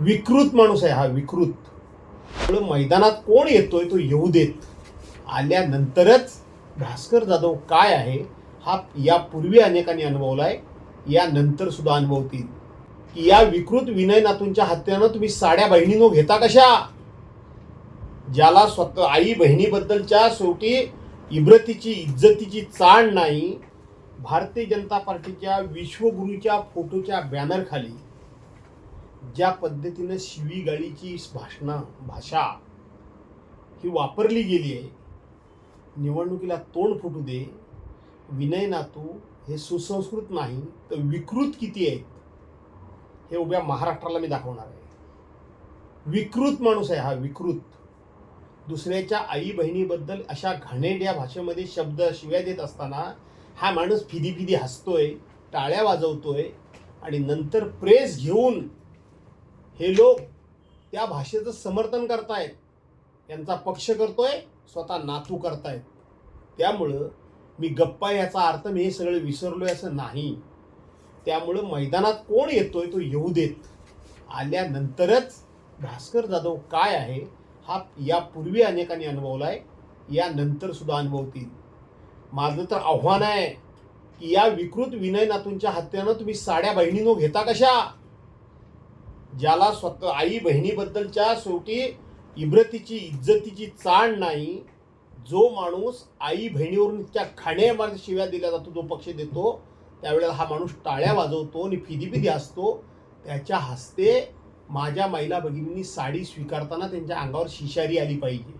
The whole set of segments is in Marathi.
विकृत माणूस आहे हा विकृत. मैदानात कोण येतोय तो येऊ देत. आल्यानंतरच भास्कर जाधव काय आहे हा यापूर्वी अनेकांनी अनुभवलाय. यानंतर सुद्धा अनुभवतील. की या विकृत विनय नातूंच्या हत्यानं तुम्ही साड्या बहिणीनो घेता कशा? ज्याला स्वतः आई बहिणीबद्दलच्या शेवटी इब्रतीची इज्जतीची चाण नाही भारतीय जनता पार्टीच्या विश्वगुरूच्या फोटोच्या बॅनरखाली ज्या पद्धतीनं शिवीगाळीची भाषणं भाषा ही वापरली गेली आहे निवडणुकीला तोंड फुटू दे विनय नातू हे सुसंस्कृत नाही तर विकृत किती आहेत हे उभ्या महाराष्ट्राला मी दाखवणार आहे. विकृत माणूस आहे हा विकृत. दुसऱ्याच्या आई बहिणीबद्दल अशा घाणेड्या भाषेमध्ये शब्द शिव्या देत असताना हा माणूस फिदी फिदी हसतोय टाळ्या वाजवतोय आणि नंतर प्रेस घेऊन हे लोक त्या भाषेचं समर्थन करतायत. यांचा पक्ष करतोय स्वतः नातू करतायत. त्यामुळं मी गप्पा याचा अर्थ मी हे सगळं विसरलोय असं नाही. त्यामुळं मैदानात कोण येतोय तो येऊ देत. आल्यानंतरच भास्कर जाधव काय आहे हा यापूर्वी अनेकांनी अनुभवलाय. यानंतर सुद्धा अनुभवतील. माझं तर आव्हान आहे की या विकृत विनय नातूंच्या हत्यानं तुम्ही साड्या बहिणीनो घेता कशा? ज्याला स्वतः आई बहिणीबद्दलच्या शेवटी इब्रतीची इज्जतीची चाण नाही जो माणूस आई बहिणीवरून इतक्या खाण्यामार्ग शिव्या दिल्या जातो जो पक्ष देतो त्यावेळेला हा माणूस टाळ्या वाजवतो आणि फिदी फिदी असतो. त्याच्या हस्ते माझ्या महिला भगिनींनी साडी स्वीकारताना त्यांच्या अंगावर शिशारी आली पाहिजे.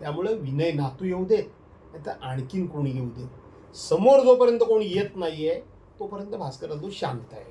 त्यामुळं विनय नातू येऊ देत नाही तर आणखीन कोणी येऊ देत. समोर जोपर्यंत कोणी येत नाही आहे तोपर्यंत भास्कर शांत आहे.